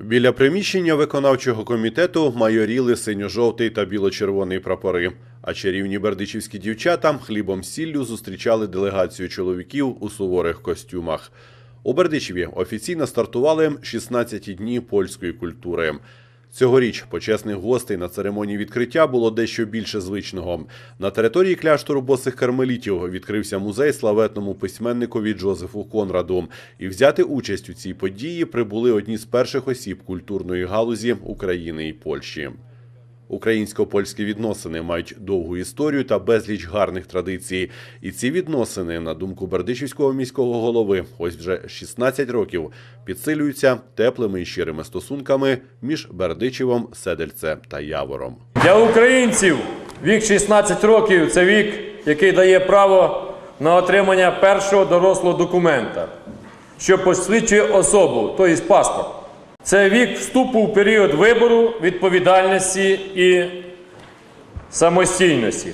Біля приміщення виконавчого комітету майоріли синьо-жовтий та біло-червоний прапори. А чарівні бердичівські дівчата хлібом сіллю зустрічали делегацію чоловіків у суворих костюмах. У Бердичеві офіційно стартували 16 дні польської культури. Цьогоріч почесних гостей на церемонії відкриття було дещо більше звичного. На території кляштору босих кармелітів відкрився музей славетному письменникові Джозефу Конраду. І взяти участь у цій події прибули одні з перших осіб культурної галузі України і Польщі. Українсько-польські відносини мають довгу історію та безліч гарних традицій. І ці відносини, на думку Бердичівського міського голови, ось вже 16 років підсилюються теплими і щирими стосунками між Бердичевом, Седельце та Явором. Для українців вік 16 років це вік, який дає право на отримання першого дорослого документа, що посвідчує особу, тобто паспорт. Це вік вступу в період вибору, відповідальності і самостійності.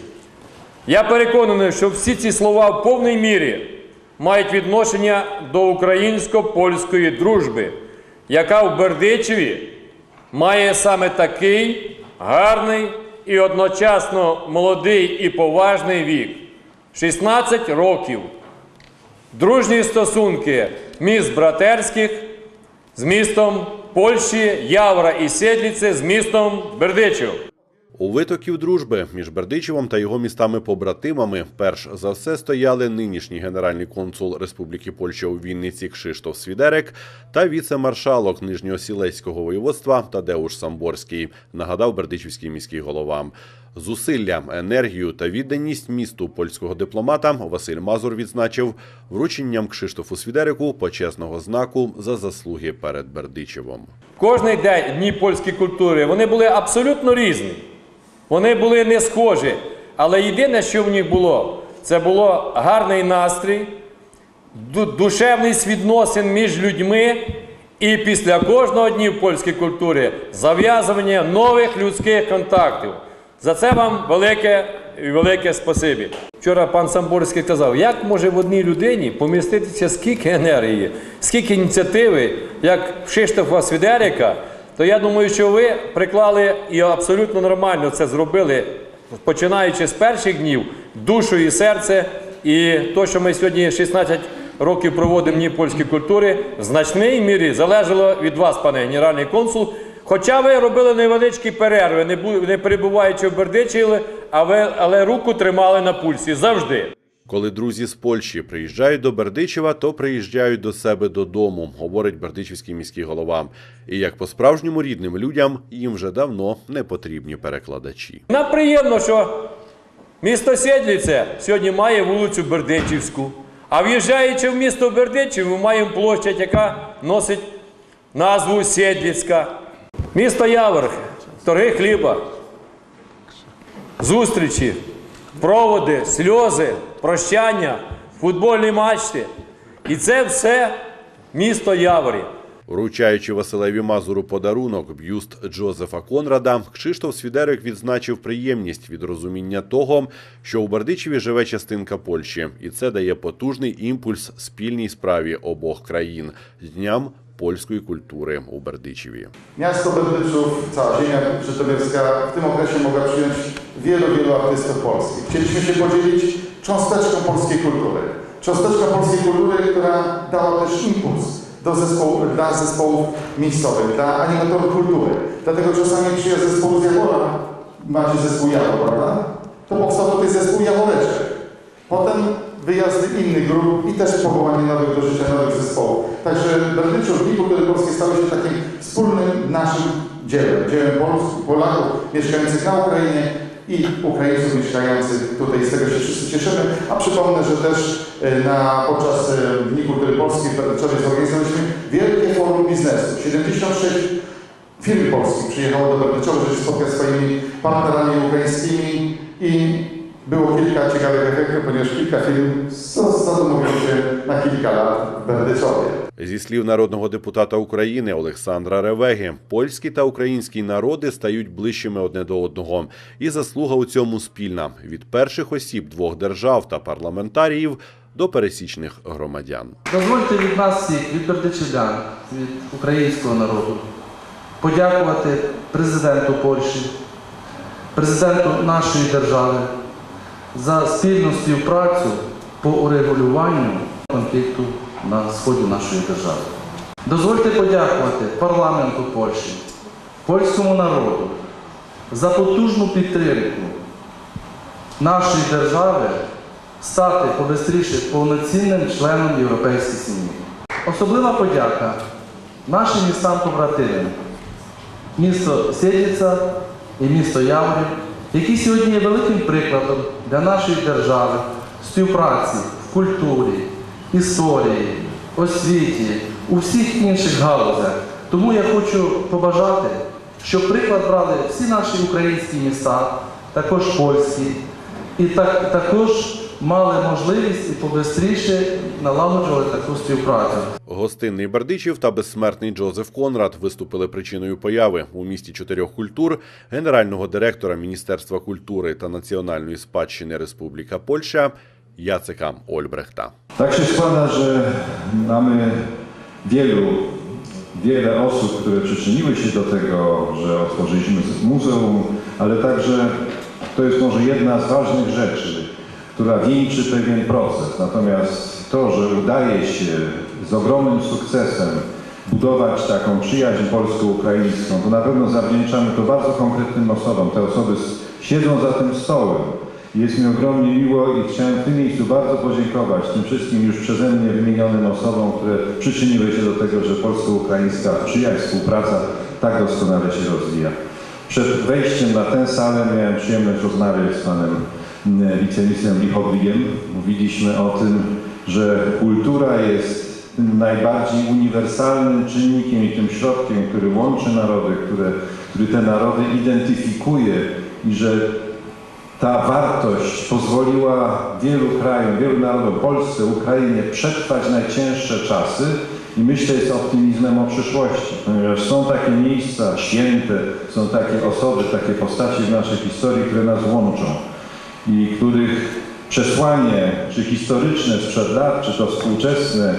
Я переконаний, що всі ці слова в повній мірі мають відношення до українсько-польської дружби, яка в Бердичеві має саме такий гарний і одночасно молодий і поважний вік 16 років. Дружні стосунки міст братерських з містом Польщі, Явра і Сєдліце з містом Бердичів. У витоків дружби між Бердичевом та його містами-побратимами перш за все стояли нинішній генеральний консул Республіки Польща у Вінниці Кшиштоф Свідерек та віце-маршалок Нижньосілецького воєводства Тадеуш Самборський, нагадав Бердичівський міський голова. Зусилля, енергію та відданість місту польського дипломата Василь Мазур відзначив врученням Кшиштофу Свідереку почесного знаку за заслуги перед Бердичевом. Кожний день дні польської культури вони були абсолютно різні. Вони були не схожі. Але єдине, що в них було, це було гарний настрій, ду- душевність відносин між людьми. І після кожного дня польської культури зав'язування нових людських контактів. За це вам велике і велике спасибі. Вчора пан Самборський казав, як може в одній людині поміститися скільки енергії, скільки ініціативи, як в Шиштофа Свідерика, то я думаю, що ви приклали і абсолютно нормально це зробили, починаючи з перших днів, душу і серце. І то, що ми сьогодні 16 років проводимо Дні польської культури, в значній мірі залежало від вас, пане генеральний консул. Хоча ви робили невеличкі перерви, не, не перебуваючи в Бердичеві, але, але руку тримали на пульсі завжди. Коли друзі з Польщі приїжджають до Бердичева, то приїжджають до себе додому, говорить Бердичівський міський голова. І як по-справжньому рідним людям їм вже давно не потрібні перекладачі. Нам приємно, що місто Сєдліце сьогодні має вулицю Бердичівську. А в'їжджаючи в місто Бердичів, ми маємо площадь, яка носить назву Сєдліцька. Місто Явор, торги хліба, зустрічі, проводи, сльози, прощання, футбольні матчі. І це все місто Яворі. Вручаючи Василеві Мазуру подарунок б'юст Джозефа Конрада, Кшиштоф Свідерик відзначив приємність від розуміння того, що у Бердичеві живе частинка Польщі, і це дає потужний імпульс спільній справі обох країн. З дням polskiej kultury u Berdyciwie. Miasto Berdyczów, cała ziemia żytomierska w tym okresie mogła przyjąć wielu, wielu artystów polskich. Chcieliśmy się podzielić cząsteczką polskiej kultury. Cząsteczką polskiej kultury, która dała też impuls do zespołu, dla zespołów miejscowych, dla animatorów kultury. Dlatego czasami przyjazd zespołu z Jawora, macie zespół Jawor, prawda? To powstał tutaj zespół Jaworeczek. Potem wyjazdy innych grup i też powołanie nowych do życia nowych zespołów. Także Berdyczów Dni Kultury Polskiej stały się takim wspólnym naszym dziełem. Dziełem Polaków mieszkających na Ukrainie i Ukraińców mieszkających tutaj. Z tego się wszyscy cieszymy. A przypomnę, że też e, na, podczas e, Dni Kultury Polskiej w Berdyczowie zorganizowaliśmy wielkie forum biznesu. 76 firm polskich przyjechało do Berdyczowa, żeby się spotkać z swoimi partnerami ukraińskimi i było kilka ciekawych efektów, ponieważ kilka firm z- się na kilka lat w Berdyczowie. Зі слів народного депутата України Олександра Ревеги, польські та українські народи стають ближчими одне до одного, і заслуга у цьому спільна від перших осіб двох держав та парламентаріїв до пересічних громадян. Дозвольте від нас всіх, від бердичівлян, від українського народу, подякувати президенту Польщі, президенту нашої держави за спільну співпрацю по урегулюванню конфлікту на сході нашої держави. Дозвольте подякувати парламенту Польщі, польському народу за потужну підтримку нашої держави стати побистріше повноцінним членом європейської сім'ї. Особлива подяка нашим містам побратимам, місто Сєдіця і місто Яврів, які сьогодні є великим прикладом для нашої держави співпраці в культурі, історії, освіті, у всіх інших галузях. Тому я хочу побажати, щоб приклад брали всі наші українські міста, також польські, і так, також мали можливість і побистріше налагоджували таку співпрацю. Гостинний Бердичів та безсмертний Джозеф Конрад виступили причиною появи у місті чотирьох культур генерального директора Міністерства культури та національної спадщини Республіка Польща Яцека Ольбрехта. Tak się składa, że mamy wielu, wiele osób, które przyczyniły się do tego, że otworzyliśmy muzeum, ale także to jest może jedna z ważnych rzeczy, która wieńczy pewien proces. Natomiast to, że udaje się z ogromnym sukcesem budować taką przyjaźń polsko-ukraińską, to na pewno zawdzięczamy to bardzo konkretnym osobom. Te osoby siedzą za tym stołem. Jest mi ogromnie miło i chciałem w tym miejscu bardzo podziękować tym wszystkim już przeze mnie wymienionym osobom, które przyczyniły się do tego, że polsko-ukraińska przyjaźń, współpraca tak doskonale się rozwija. Przed wejściem na tę salę miałem przyjemność rozmawiać z panem wiceministrem Lichowigiem. Mówiliśmy o tym, że kultura jest tym najbardziej uniwersalnym czynnikiem i tym środkiem, który łączy narody, które, który te narody identyfikuje i że ta wartość pozwoliła wielu krajom, wielu narodom, Polsce, Ukrainie przetrwać najcięższe czasy i myślę jest optymizmem o przyszłości, ponieważ są takie miejsca święte, są takie osoby, takie postaci w naszej historii, które nas łączą i których przesłanie, czy historyczne sprzed lat, czy to współczesne,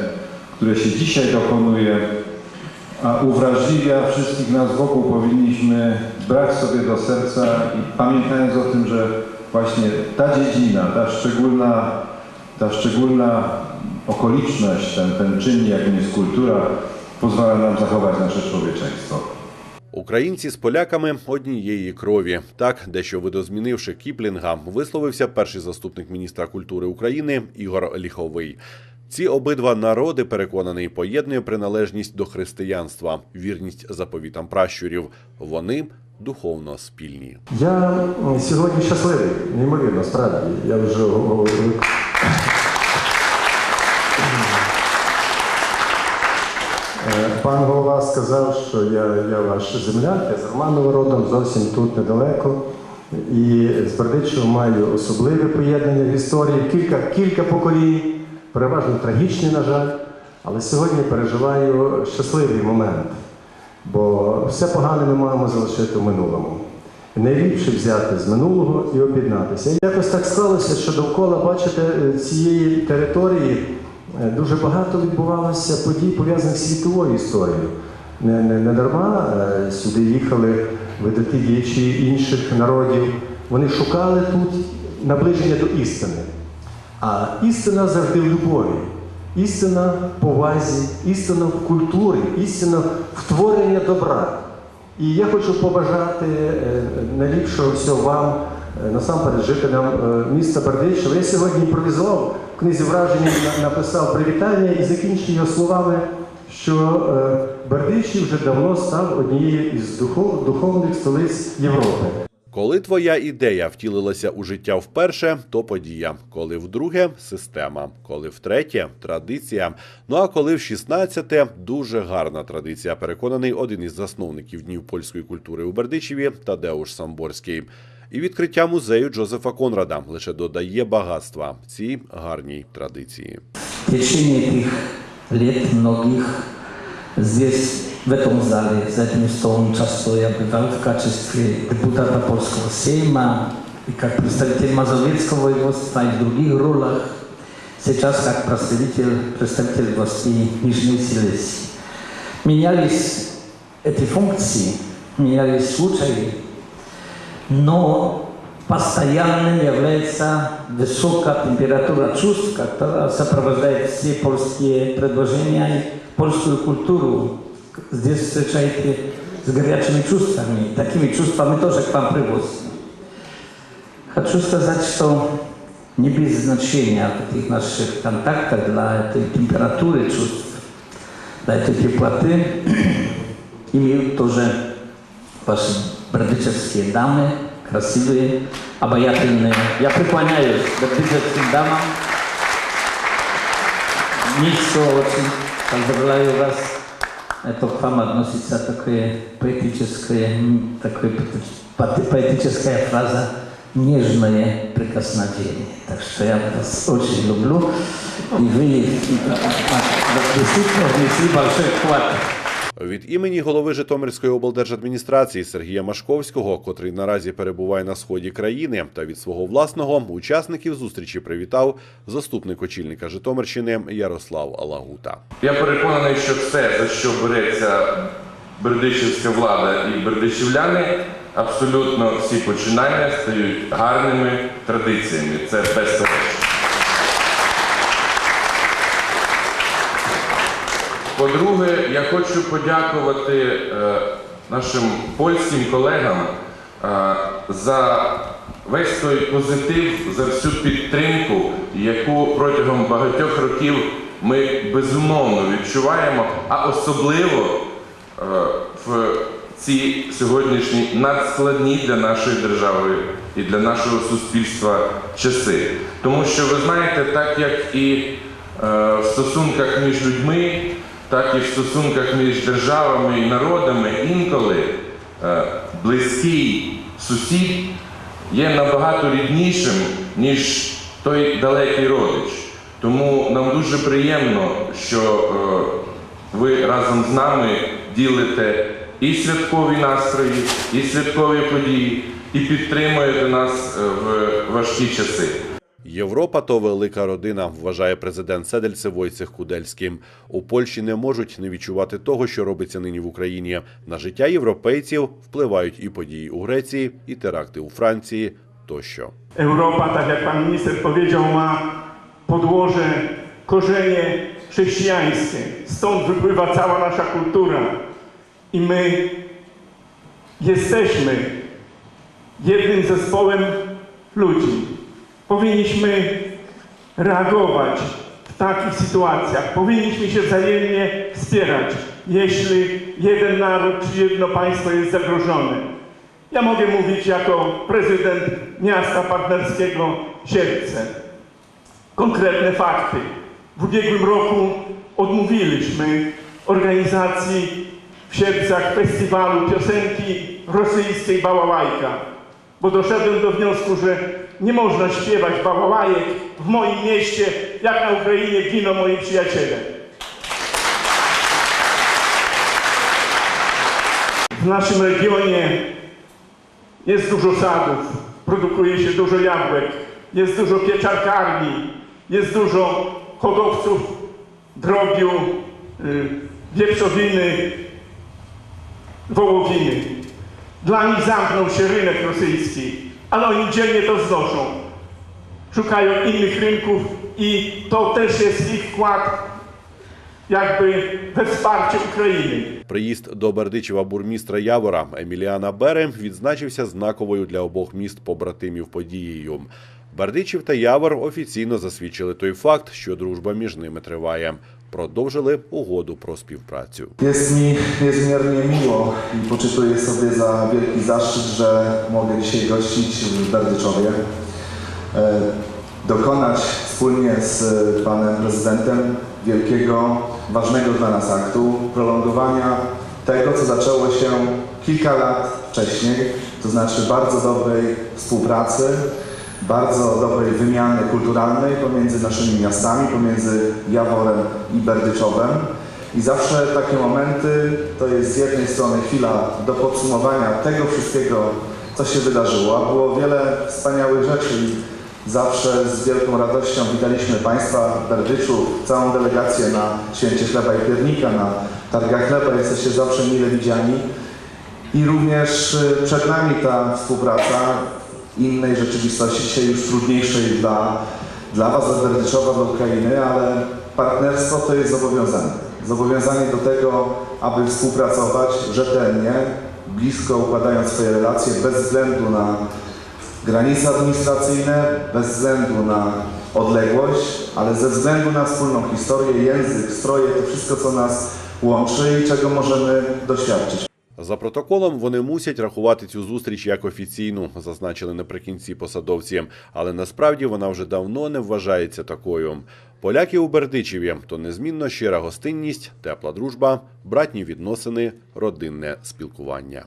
które się dzisiaj dokonuje, a uwrażliwia wszystkich nas wokół, powinniśmy brać sobie do serca i pamiętając o tym, że właśnie ta dziedzina, ta szczególna, ta szczególna okoliczność, ten, ten czynnik, jakim jest kultura, pozwala nam zachować nasze człowieczeństwo. Українці з поляками однієї крові. Так, дещо видозмінивши Кіплінга, висловився перший заступник міністра культури України Ігор Ліховий. Ці обидва народи, переконаний, поєднує приналежність до християнства, вірність заповітам пращурів. Вони духовно спільні. Я сьогодні щасливий, неймовірно, справді. Я вже говорив. Пан голова сказав, що я, я ваш земляк, я з Романова родом, зовсім тут недалеко. І з Бердичева маю особливе поєднання в історії, кілька, кілька поколінь, переважно трагічні, на жаль. Але сьогодні переживаю щасливий момент. Бо все погане ми маємо залишити в минулому. Найліпше взяти з минулого і об'єднатися. І якось так склалося, що довкола, бачите, е, цієї території е, дуже багато відбувалося подій, пов'язаних з світовою історією. Не, не, не дарма е, сюди їхали видатні діячі інших народів. Вони шукали тут наближення до істини. А істина завжди в любові. Істина в повазі, істина в культурі, істина в творенні добра. І я хочу побажати е, найліпшого всього вам, е, насамперед жителям е, міста Бердичева. Я сьогодні імпровізував книзі враження, написав привітання і закінчую його словами, що е, Бердичів вже давно став однією із духов- духовних столиць Європи. Коли твоя ідея втілилася у життя вперше, то подія. Коли вдруге система. Коли втретє традиція. Ну а коли в 16-те дуже гарна традиція. Переконаний один із засновників днів польської культури у Бердичеві Тадеуш Самборський І відкриття музею Джозефа Конрада лише додає багатства цій гарній традиції. В течение этих лет многих здесь, в этом зале, за этим столом часто я бывал в качестве депутата Польского Сейма и как представитель Мазовецкого воеводства и в других ролях, сейчас как представитель, представитель властей Нижней Силесии. Менялись этой функции меняли случаи, но постоянным является высокая температура чувств, которая сопровождает все польские предложения и польскую культуру. Здесь встречаете с горячими чувствами. Такими чувствами тоже к вам привозим. Хочу сказать, что не без значения этих наших контактах для этой температуры чувств, для этой теплоты имеют тоже ваши бродичевские дамы, красивые, обаятельные. Я преклоняюсь бродичевским дамам. Низко очень поздравляю вас. Это к вам относится такое поэтическое, м, такое поэти- поэтическая фраза нежное прикосновение. Так что я вас очень люблю. И вы действительно внесли большой вклад від імені голови Житомирської облдержадміністрації Сергія Машковського, котрий наразі перебуває на сході країни, та від свого власного учасників зустрічі привітав заступник очільника Житомирщини Ярослав Алагута. Я переконаний, що все, за що береться бердичівська влада і бердичівляни, абсолютно всі починання стають гарними традиціями. Це безперечно. По-друге, я хочу подякувати е, нашим польським колегам е, за весь той позитив, за всю підтримку, яку протягом багатьох років ми безумовно відчуваємо, а особливо е, в ці сьогоднішні надскладні для нашої держави і для нашого суспільства часи. Тому що ви знаєте, так як і в стосунках між людьми, так і в стосунках між державами і народами інколи е, близький сусід є набагато ріднішим, ніж той далекий родич. Тому нам дуже приємно, що е, ви разом з нами ділите і святкові настрої, і святкові події, і підтримуєте нас е, в важкі часи. Європа то велика родина, вважає президент Седельце Войцех Кудельський. У Польщі не можуть не відчувати того, що робиться нині в Україні. На життя європейців впливають і події у Греції, і теракти у Франції тощо. Europa, tak jak pan minister powiedział, ma podłoże, korzenie chrześcijańskie. Stąd wypływa cała nasza kultura. I my jesteśmy jednym zespołem ludzi. Powinniśmy reagować w takich sytuacjach. Powinniśmy się wzajemnie wspierać, jeśli jeden naród czy jedno państwo jest zagrożone. Ja mogę mówić jako prezydent miasta partnerskiego Sierpce. Konkretne fakty. W ubiegłym roku odmówiliśmy organizacji w Sierpcach festiwalu piosenki rosyjskiej Bałałajka, bo doszedłem do wniosku, że nie można śpiewać bałałajek w moim mieście, jak na Ukrainie giną moi przyjaciele. W naszym regionie jest dużo sadów, produkuje się dużo jabłek, jest dużo pieczarkarni, jest dużo hodowców drobiu, y, wieprzowiny, wołowiny. Dla nich zamknął się rynek rosyjski, ale oni dzielnie to znoszą. Szukają innych rynków i to też jest ich wkład jakby we wsparcie Ukrainy. Приїзд до Бердичева бурмістра Явора Еміліана Бере відзначився знаковою для обох міст побратимів подією. Бердичів та Явор офіційно засвідчили той факт, що дружба між ними триває. Продовжили угоду про співпрацю. Jest mi niezmiernie miło i poczytuję sobie za wielki zaszczyt, że mogę dzisiaj gościć w Berdyczowie. E, Dokonać wspólnie z panem prezydentem wielkiego, ważnego dla nas aktu prolongowania tego, co zaczęło się kilka lat wcześniej, to znaczy bardzo dobrej współpracy, bardzo dobrej wymiany kulturalnej pomiędzy naszymi miastami, pomiędzy Jaworem i Berdyczowem. I zawsze takie momenty to jest z jednej strony chwila do podsumowania tego wszystkiego, co się wydarzyło. Było wiele wspaniałych rzeczy i zawsze z wielką radością witaliśmy Państwa w Berdyczu, całą delegację na Święcie Chleba i Piernika, na targach chleba jesteście zawsze mile widziani. I również y, przed nami ta współpraca innej rzeczywistości, dzisiaj już trudniejszej dla, dla Was, Berdyszowa, dla Ukrainy, ale partnerstwo to jest zobowiązanie. Zobowiązanie do tego, aby współpracować rzetelnie, blisko układając swoje relacje, bez względu na granice administracyjne, bez względu na odległość, ale ze względu na wspólną historię, język, stroje, to wszystko, co nas łączy i czego możemy doświadczyć. За протоколом вони мусять рахувати цю зустріч як офіційну, зазначили наприкінці посадовці. Але насправді вона вже давно не вважається такою. Поляки у Бердичеві то незмінно щира гостинність, тепла дружба, братні відносини, родинне спілкування.